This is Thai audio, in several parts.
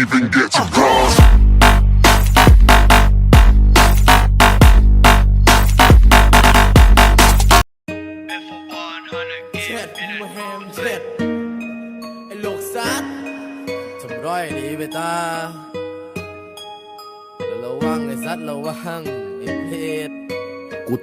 even get to cross.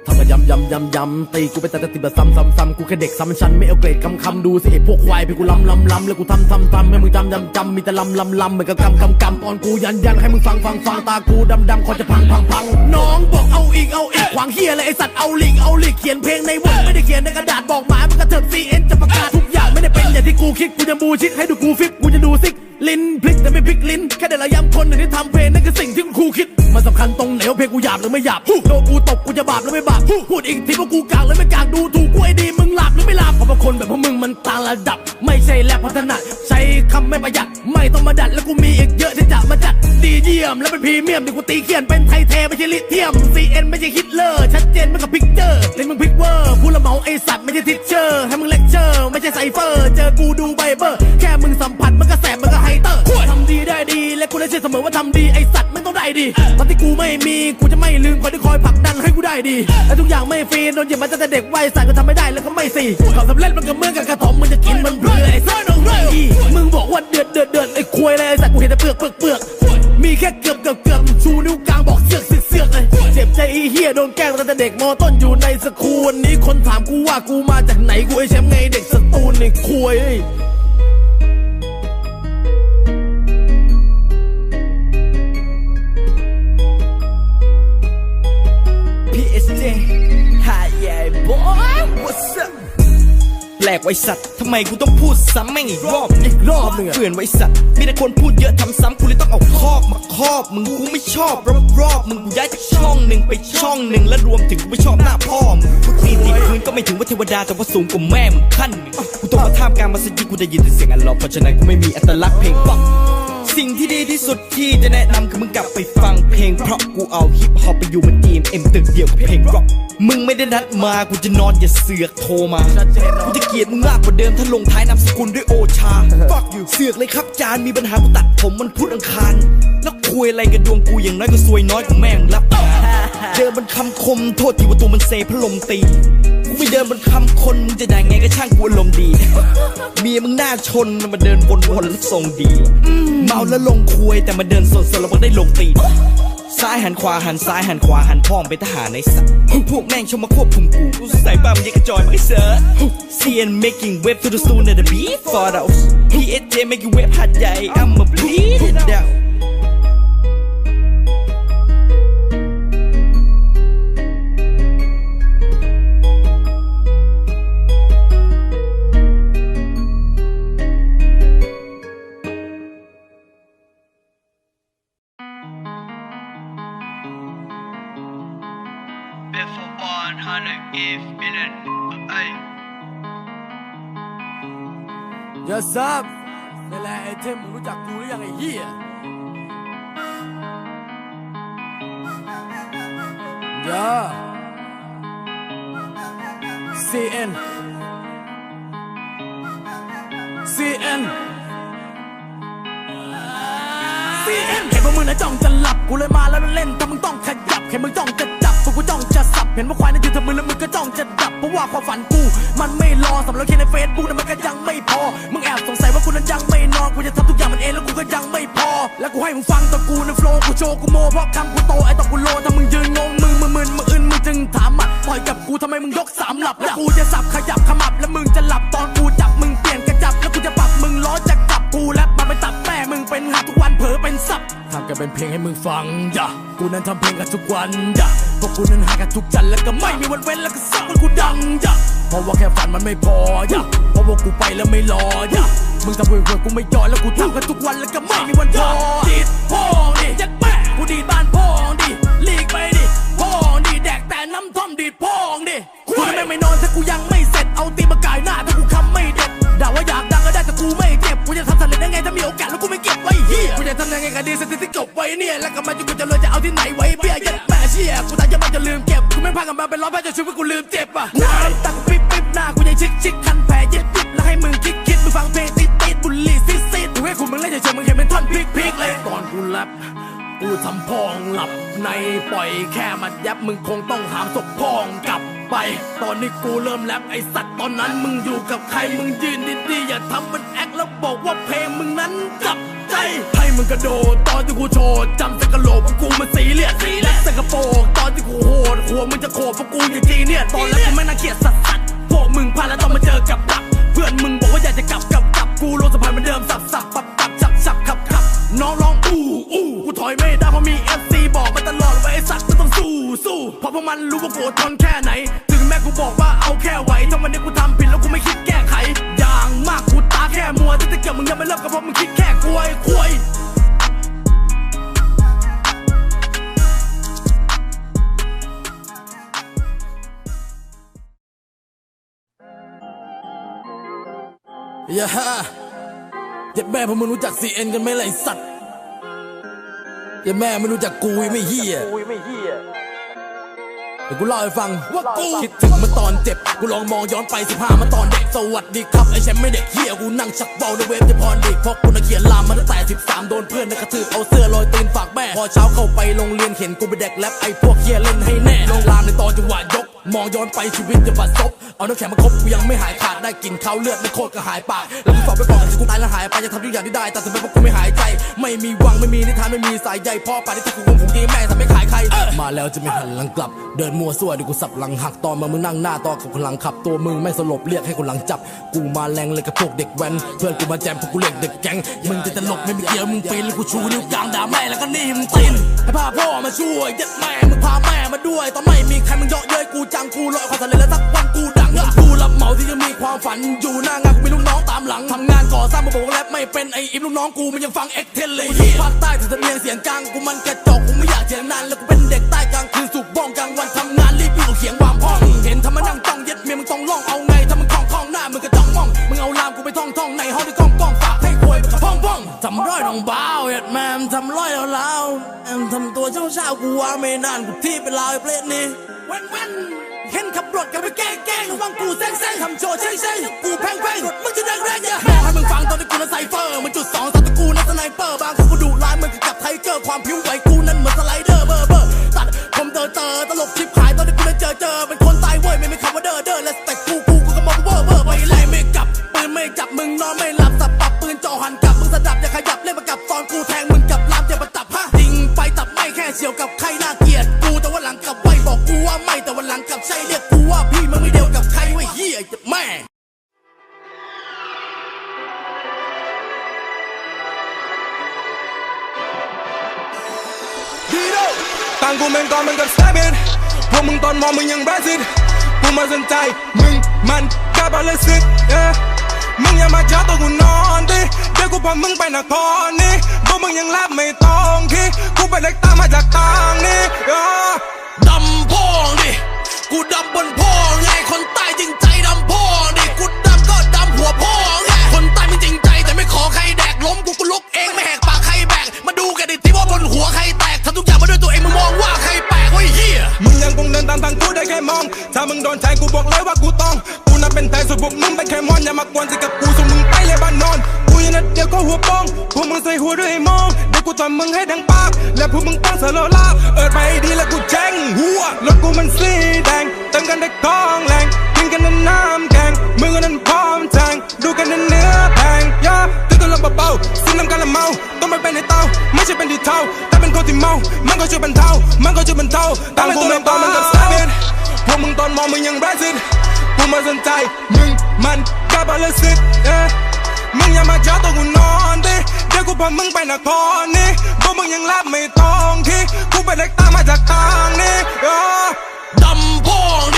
ทำมายำยำยำยำตีกูไปแต่ติดแบบซ้ำซ้ำซ้ำกูแค่เด็กซ้ำชั้นไม่เอาเกรดคำคำดูสิไอพวกควายไปกูล้ำล้ำล้ำแล้วกูทำทำทำให้มึงจำจำจำมีแต่ล้ำล้ำล้ำเหมือนกับกำกำกำตอนกูยันยันให้มึงฟังฟังฟังตากูดำดำคอจะพังพังพังน้องบอกเอาอีกเอาอีกขวางเฮียอะไรไอสัตว์เอาลิงเอาลิกเขียนเพลงในวงไม่ได้เขียนในกระดาษบอกหมามันกระเถิบซีเอ็นจะประกาศทุกอย่างไม่ได้เป็นอย่างที่กูคิดกูจะบูชิดให้ดูกูฟิกกูจะดูซิกลิ้นพลิกแต่ไม่พลิกลิ้นแค่เดี๋ยวระยำันตรงไหนว่าเพลงกูหยาบหรือไม่หยาบโดนกูตบกูจะบาปหรือไม่บาปพูดอีกทีว่ากูกางหรือไม่กางดูถูกกูไอ้ดีมึงหลับหรือไม่หลับเพราะบางคนแบบพวกมึงมันต่างระดับ ไม่ใช่แลบพัฒนาใช้คำไม่ประหยัดไม่ต้องมาดัดแล้วกูมีอีกเยอะที่จะมาจัดดีเยี่ยมแล้วเป็นพรีเมียมที่กูตีเขียนเป็นไทยแท้ไม่ใช่ลิเทียม CN ไม่ใช่ฮิตเลอร์ชัดเจนไม่กับพิกเจอร์เล่นมึงพิกเวอร์พูดละเมาไอสัตว์ไม่ใช่ทิชเชอร์ให้มึงเลคเชอร์ไม่ใช่ไซเฟอร์เจอกูดูไบเบอร์แค่มึงสัมผัสมันก็แสบมันก็ไฮเตอร์ทำดีได้ดีและกูได้เชื่อเสมอว่าทำดีไอสัตว์ม่ต้อง ด้ดีตอนที่กูไม่มีกูจะไม่ลืมคนที่คอยผลักดันให้กูได้ดีและทุกอย่างไม่ฟรีโดนเหยียบมาตั้งแต่เด็กวัยใสัตว์ก็ทำไม่ได้แล้วก็ไม่สี่ความสำเร็จมันก็เมื่อนกับกระถมมึงจะกินมันเบื่อไอ้สัตว์อีมึงบอกว่าเดือดเดือดเดือดไอ้ควยเลยไอ้สัตว์กูเห็นแต่เปลือกเปลือกเปลือกมีแค่เกือบเกือบเกือบชูนิ้วกลางบอกเสือกเสือกเสือกเลยเจ็บใจไอ้เฮียโดนแกล้งตั้งแต่เด็กมอต้นอยู่ในสกูวันนี้คนถามกูว่ากูมาจากไหนกูไอ้แชมป์ไงเด็กสตูลในควย Hi yeah boy What's up แปลกไว้สัตว์ ทำไมกูต้องพูดซ้ำแม่งอีกรอบอีกรอบหนึ่งอะเฟื่อนไว้สัตว์ มีแต่คนพูดเยอะทำซ้ำกูเลยต้องเอาคอกมาครอบ มึงกูไม่ชอบรอบรอบมึงกูย้ายจากช่องหนึ่งไปช่องหนึ่งและรวมถึงกูไม่ชอบหน้าพ่อมึงพูดตีติดพื้นก็ไม่ถึงว่าเทวดาแต่ว่าสูงกว่าแม่มึงขั้นกูต้องมาท่ามกลางมัสยิดกูได้ยินแต่เสียงอัลลอเพราะฉะนั้นกูไม่มีอัตลักษณ์เพลงป๊อป สิ่งที่ดีที่สุดที่จะแนะนำคือมึงกลับไปฟังเพลง เพราะกูเอาฮิปฮอปไปอยู่บนทีมเอ็มตึกเดียวกับเพลงร็อกมึงไม่ได้นัดมากูจะนอนอย่าเสือกโทรมาชัดเจะกูจะเกลียดมึงมากกว่าเดิมถ้าลงท้ายนามสกุลด้วยโอชา fuck you เสือกเลยครับจานมีปัญหากูตัดผมมันพูดอังคารแล้วคุยอะไรกับดวงกูอย่างน้อยก็ซวยน้อยกว่าแม่งรับเดินบนคำคมโทษทีว่าตัวมันเซพะลมตี ไม่เดินบนคำคนมึงจะได้ไงก็ช่างกูอารมดีเมียมึงหน้าชนมาเดินวนๆแล้วทรงดี เมาแล้วลงคุยแต่มาเดินสดๆแล้วมันได้ลงตีซ้ายหันขวาหันซ้ายหันขวาหันพ่อมไปทหารในสัตว์พวกแม่งชมมาควบคุมกูกูใส่บ้ามันยังกระจอยมาให้เสิร์ช CN making wave to the soon at the beat for those PSJ making wave หัดใหญ่ I'm a bleed it out Before 100 billion เอ้ยยาซับนี่แหละไอเทมมึงรู้จักกูหรือยังไอ้เหี้ยยา CN CN CN เห็นว่ามึงนะจ้องจะหลับกูเลยมาแล้วเล่นถ้ามึงต้องขยับเห็นมึงจ้องจะจับพวกกูจ้องจะสับเห็นว่าควายนั่นยืนทำมือแล้วมึงก็จ้องจะดับเพราะว่าความฝันกูมันไม่รอสำหรับแค่ในเฟซบุ๊กนั้นมันก็ยังไม่พอมึงแอบสงสัยว่ากูนั้นยังไม่นอนกูจะทำทุกอย่างมันเองแล้วกูก็ยังไม่พอ แล้วกูให้มึงฟังตะกูในโฟล์กูโชว์กูโมเพราะคำกูโตไอ้ตอกูโลถ้ามึงยืนงงมึงมึงมึนมึงอึนมึงจึงถามอะปล่อยกับกูทำไมมึงยกสามหลับแล้วกูจะสับขยับขมับแล้วมึงจะหลับตอน กันเป็นเพลงให้มึงฟังอย่ากูนั้นทำเพลงกันทุกวันอย่าพวกกูนั้นหากันทุกจันทร์แล้วก็ไม่มีวันเว้นแล้วก็สักวันกูดังอย่าเพราะว่าแค่ฝันมันไม่พออย่าเพราะว่ากูไปแล้วไม่รออย่ามึงทำเพื่อเพื่อกูไม่ย่อแล้วกูทำกันทุกวันแล้วก็ไม่มีวันพอดีดพ่องดิยัดแม่กูดีดบ้านพ่องดิลีกไปดิพ่องดิแดกแต่น้ำท่อมดีดพ่องดิกูไม่ไม่นอนถ้ากูยังไม่เสร็จเอาตีมากายหน้าถ้ากูคำไม่เด็ดด่าว่าอยากดังก็ได้แต่กูไม่เก็บกูจะทำสำเร็จได้ไงถ้ามีโอกาสแล้วกูไม่เก็บไว้เฮียกูจะทำยังไงก็ดีสติ จบไว้เนี่ย แล้วก็มาจุกูจะเลยจะเอาที่ไหนไว้เบี้ยยัดแม่เชี่ยกูตายจะมาจะลืมเก็บ กูไม่พากันมาเป็นร้อยแพ้จนชีวิตกูลืมเจ็บอะหน้าตังปิ๊บปิ๊บหน้ากูยังชิกชิกคันแผลยิบยิบแล้วให้มึงคิดคิดมึงฟังเพลงติดติดบุหรี่ซิซิดกูให้คุณมึงเล่นเฉยๆมึงเห็นเป็นท่อนพลิกพลิกเลยรปกูทำพองหลับในปล่อยแค่มันยับมึงคงต้องหามศพพองกลับไป ตอนนี้กูเริ่มแรปไอสัตว์ตอนนั้นมึงอยู่กับใครมึงยืนดีๆอย่าทำมันแอคแล้วบอกว่าเพลงมึงนั้นจับ ใจ ให้มึงกระโดดตอนที่กูโชว์จำสกะโหลกว่ากูมันสีเลียดสีและสกะโปรกตอนที่กูโหดหัวมึงจะโขดเพราะกูอย่างจีเนี่ยตอนแรกกูไม่น่าเกลียดสัสสัสพวกมึงพลาดแล้วต้องมาเจอกับดักเพื่อนมึงบอกว่าอยากจะกลับกลับกลับกูลงสะพานเหมือนเดิมสับสับปับปับฉับฉับขับขับน้องร้องอู้อู้กูถอยไม่ได้เพราะมีเอฟซีบอกมาตลอดว่าไอ้สัตว์มันต้องสู้สู้เพราะพวกมันรู้ว่ากูอดทนแค่ไหน ถึงแม้กูบอกว่าเอาแค่ไหวถ้าวันนี้กูทำผิดแล้วกูไม่คิดแก้ไขอย่างมากกูตาแค่มัวที่จะเกี่ยวมึงยังไม่เลิกก็เพราะมึงคิดแค่ ยควยอย่าเจ็บแม่พวกมึงรู้จัก CN กันไหมล่ะไอสัตว์อย่าแม่ไม่รู้จักกูไม่เฮียเดี๋ยวกูเล่าให้ฟังว่ากูคิดถึงเมื่อตอนเจ็บ กูลองมองย้อนไป15เมื่อตอนเด็ก สวัสดีครับ ไอแชมป์ไม่เด็กเฮียกูนั่งชักเบาในเวฟที่พรเด็กเพราะกูน่ะเขียนลามมาตั้งแต่13โดนเพื่อนนะกระทืบเอาเสื้อลอยตีนฝากแม่ พอเช้าเข้าไปโรงเรียนเห็นกูไปแดกแรปไอพวกเฮียเล่นให้แน่ลงลามในตอนจังหวะยก มองย้อนไปชีวิตจะบัดซบ เอาน้ำแข็งมาคบกูยังไม่หายขาดได้กลินข้าวเลือดไม่โคตรก็หายปากแล้วกูสอบไปบอกกันกูตายแล้วหายไปจะทำทุกอย่างที่ได้แต่ทำไมพวกกูไม่หายใจ ไม่มีวังไม่มีนิทานไม่มีสายใยพ่อป่านนี้ที่กูคงคงดีแม่ทำไม่ขายใครมาแล้วจะไม่หันหลังกลับ เดินมัวซั่วดี๋ยวกูสับหลังหักตอนมามึงนั่งหน้าต่อกับคนหลังขับ ตัวมึงไม่สลบเรียกให้คนหลังจับ กูมาแรงเลยกับพวกเด็กแว้นเพื่อนกูมาแจมพวกกูเรียกเด็กแก๊งมึงจะตลกไม่มีเกี่ยวมึงปีนแล้วกูชูนิ้วกลางด่าแม่แล้วก็นี่มึงตีนให้พาพ่อมาช่วยยัดแม่มึงพาแม่มาด้วยตอนไม่มีใครมึงเยาะเย้ยกูจังกูลอยความสำเร็จแล้วสักวันกูดังเงินกู รับเหมาที่จะมีความฝันอยู่หน้างานกูมีลูกน้องตามหลังทำงานก่อสร้างมาบอกว่าแรปไม่เป็นไออิมลูกน้องกูมันยังฟังเอ็กเทนเลยภาคใต้ถึงสำเนียงเสียงกลางกูมันกระจอกกูไม่อยากเถียงนานแล้วกูเป็นเด็กใต้กลางคืนสูบบ้องกลางวันทำงานรีบอยู่เขียงวางห้องเห็นทำมานั่งจ้องเย็ดเมียมึงต้องร้องเอาไงถ้ามึงคล่องคล่องหน้ามึงก็จ้องมองมึงเอาลามกูไปท่องท่องในห้องที่กล้องกล้องฝากให้ควยพ่องพ่องทำร้อยน้องบ้าเอ็ดแมมทำร้อยแล้วแล้วแอมทำตัวเช้าเช้ากูว่าไม่นานกูที่เป็นลาวไอ้เพลงนี้ วนเว้นเห็นขับรถกันไปแกล้งแกล้งระวังกูแซงแซงทำโจใช่ใช่กูแพงแพงมึงจะแรงแรงอย่าบอให้มึงฟังตอนที่กูนั้นไซเฟอร์มันจุดสองสัตว์กูนั้นสไนเปอร์บางครั้งกูดุร้ายเหมือนกับไทเกอร์ความผิวไหวกูนั้นเหมือนสไลเดอร์เบอร์เบอร์ตัดผมเตอเตอตลกชิบหายตอนที่กูนั้นเจอเจอเป็นคนตายเว้ยไม่มีคำว่าเด้อเด้อและสเต็กกูกูกูก็มองเวอร์เวอร์ไปไล่ไม่กลับปืนไม่จับมึงนอนไม่หลับสับปับปืนจ่อหันกลับมึงสะดับอย่าขยับเล่นมากับตอนกูแทง มอนมองมึงยังแบซิดกูมาสนใจมึงมันแค่บาลสิตเอ้มึงอย่ามาจ้าตัวกูนอนดิเดี๋ยวกูพามึงไปนครนี่พวกมึงยังรับไม่ต้องคิดกูไปเล็กตามมาจากต่างนี่เออดำพ่องดิกูดำบนพ่องไงคนใต้จริงใจดำพ่องดิกูดำก็ดำหัวพ่องไงคนใต้ไม่จริงใจแต่ไม่ขอใครแดกล้มกูกูลุกเองไม่แหกปากใครแบกมาดูกันดิที่ว่าบนหัวใคร ถ้ามึงโดนแทงกูบอกเลยว่ากูต้อง กูน่ะเป็นไทยส่วนพวกมึงเป็นแค่มอนอย่ามากวนสิกับกูส่งมึงไปเลยบ้านนอน กูยังนัดเดียวก็หัวโป้งพวกมึงใส่หัวด้วยไอ้มอง เดี๋ยวกูทำมึงให้ดังปาก และพวกมึงต้องเสลอลาบ เอิดไปดีแล้วกูแจ้งหัวรถกูมันสีแดงเติมกันได้กองแรงกินกันในน้ำแกงมือกันนั้นพร้อมแทงดูกันในเนื้อแพงย่าตื่นตัวลำเบาๆสิ้นน้ำกันละเมาต้องไปเป็นในเตาไม่ใช่เป็นที่เท่าแต่เป็นคนที่เมามันก็ช่วยบรรเทามันก็ช่วยบรรเทาตามกูเป็นตอนมันกับสไตล์พวกมึงตอนมองมึงยังแบซิดกูมาสนใจมึงมันกาบาลสิตเอ้มึงอย่ามาจ้าตัวกูนอนดิเดี๋ย วกูพามึงไปนครนี่พวกมึงยังรับไม่ต้องที่กูไปเล็กตามมาจากต่างนี่เออดำพ่อง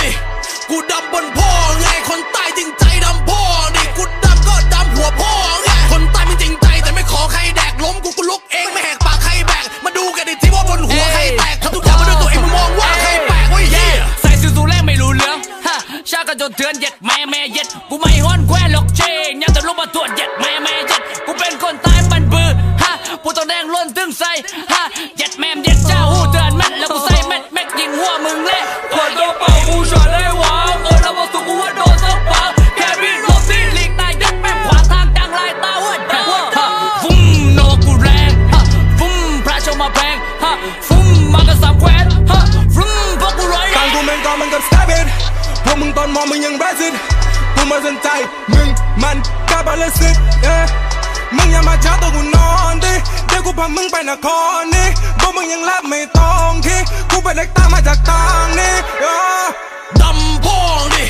ฮะยัดแมมยัดเจ้าหูเดินแม่นแล้วกูใส่แม่นแม็กยิงหัวมึงแหละเปิดตัวเป่ากูช็อตได้วาวเออแล้วบอกสุกูว่าโดนสักปากแครี่โรซี่ลีกตายยัดแม่ขวาทางดังลายตาหัวดาวฮะฟุ้มโนกูแรงฮะฟุ้มพระชมาแพงฮะฟุ้มมากัะสัมแควนฮะฟุ้มพวกกูไร้อกางกูแมนกองมันกับสแตปเอพวกมึงตอนมองมึงยังแบสิตกูไม่สนใจมึงมันกับอะไรสิเอ๊ มึงอย่ามาช้าตัวกูนอนดิ เดี๋ยวกูพามึงไปนครนี่พวกมึงยังรับไม่ต้องที่กูเป็นเด็กตามาจากต่างนี่เอ้อดำพ่องดิ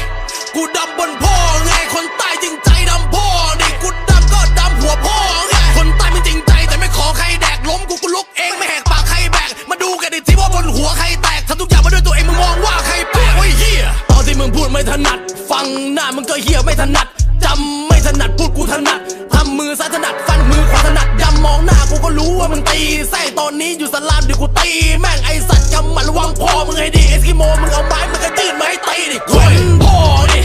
กูดำบนพ่อไง คนใต้จริงใจดำพ่อดิ กูดำก็ดำหัวพ่อไง คนใต้ไม่จริงใจแต่ไม่ขอใครแดกล้มกูกูลุกเองไม่แหกปากใครแบก มาดูกันดิที่ว่าบนหัวใครแตกทำทุกอย่างมาด้วยตัวเองมึงมองว่าใครแปลกโอ้ยเฮียตอนที่มึงพูดไม่ถนัด ฟังหน้ามึงก็เฮียไม่ถนัดจำ ว่ามึงตีไส้ตอนนี้อยู่สลามเดี๋ยวกูตี แม่งไอสัตว์กำมันระวังพ่อมึงให้ดีเอสกิโมมึงเอาไม้มึงก็ยื่นมาให้ตีดิคนพ่อดิ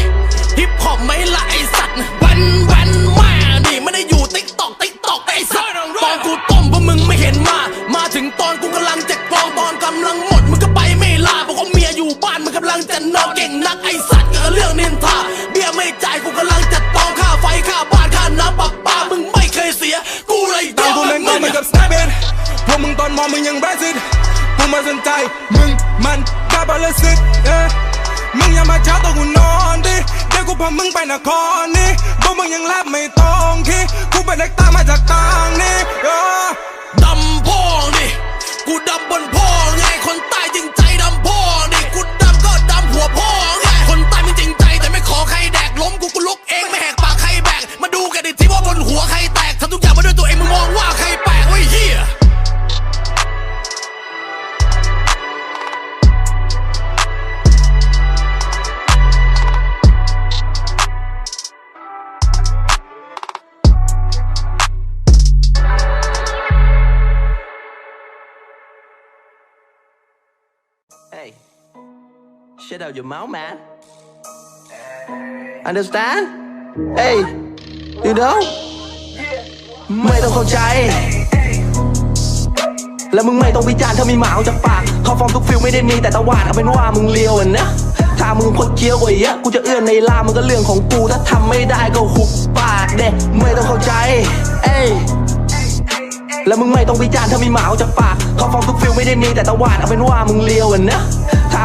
ฮิปฮอปไม่ละไอสัตว์วันวันแม่ดิไม่ได้อยู่ติ๊กตอกติ๊กตอกไอสัตว์ตอนกูต้มพวกมึงไม่เห็นมา มาถึงตอนกูกำลังจะกรองตอนกำลังหมดมึงก็ไปไม่ลาบอกว่าเมียอยู่บ้านมึงกำลังจะนอนเก่งนักไอสัตว์ก็เรื่องนินทาเบี้ยไม่จ่ายกูกำลังจะตองค่าไฟค่าบ้านค่าน้ำประปามึงไม่เค ยเสียกูเลยยตามอกูมเล่นมึก็งเหมือนอะกับสแนปเปพวกมึงตอนมองมึงยังแบซิดกูไมาสนใจมึงมันกาบาลสิตเอ้มึงอย่ามาช้าตัวกูนอนดิเดี๋ยวกูพามึงไปนครนี่พวกมึงยังรับไม่ต้องที่กูเป็นเด็กตามมาจากต่างนี่เอ้อดำพ่องดิกูดำบนพ่อไงคนใต้จริงใจดำพ่อดิกูดำก็ดำหัวพ่อไงคนใต้ไม่จริงใจแต่ไม่ขอใครแดกล้มกูกูลุกเองไม่แหก out your mouth, man. Understand? Hey, you know? ไม่ต้องเข้าใจ แล้วมึงไม่ต้องวิจารณ์ถ้ามีหมาออกจากปากเขาฟอร์มทุกฟิลไม่ได้มีแต่ตะวาดเอาเป็นว่ามึงเลียวอะนะถ้ามึงพดเคี้ยวกว่าเยอะกูจะเอื้อนในลามันก็เรื่องของกู ถ้าทำไม่ได้ก็หุบปากเด็ไม่ต้องเข้าใจ เอ้ยแล้วมึงไม่ต้องวิจารณ์ถ้ามีหมาออกจากปากเขาฟอร์มทุกฟิลไม่ได้มีแต่ตะวาดเอาเป็นว่ามึงเลียวอะนะ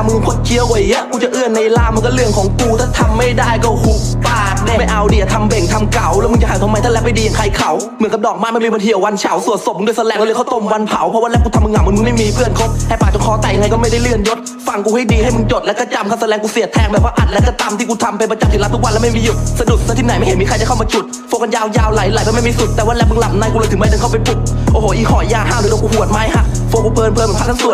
มึงพดเคี้ยวกว่าเยอะกูจะเอื้อนในลามันก็เรื่องของกูถ้าทำไม่ได้ก็หุบปากเด็ไม่เอาเดี๋ยวทำเบ่งทำเก่าแล้วมึงจะหาทำไมถ้าแรปไม่ดีอย่างใครเขาเหมือนกับดอกไม้ไมันมีวันเหี่ยววันเฉาสวดศพมึงด้วยแสลงเลยเขาต้มวันเผาเพราะว่าแรปกูทำมึงเหงามึงไม่มีเพื่อนคบให้ปากจนคอแตกยังไงก็ไม่ได้เลื่อนยศฟังกูให้ดีให้มึงจดแล้วก็จำคำแสดงกูเสียแทงแบบว่าอัดแล้วก็ตำที่กูทำเป็นประจำที่รับทุกวันแล้วไม่มีหยุดสะดุดซะที่ไหนไม่เห็นมีใครจะเข้ามาจุดโฟกันยาวๆไหลๆก็ไม่มีสุดแต่ว่าแรปมึงหลับในกูเลยถึงไม่เดินเข้าไปปลุกโอ้โหอีหอยยาห้าวเลยโดนกูหวดไม้หักโฟกูเพลินเพลินเหมือนพักทั้งส่วน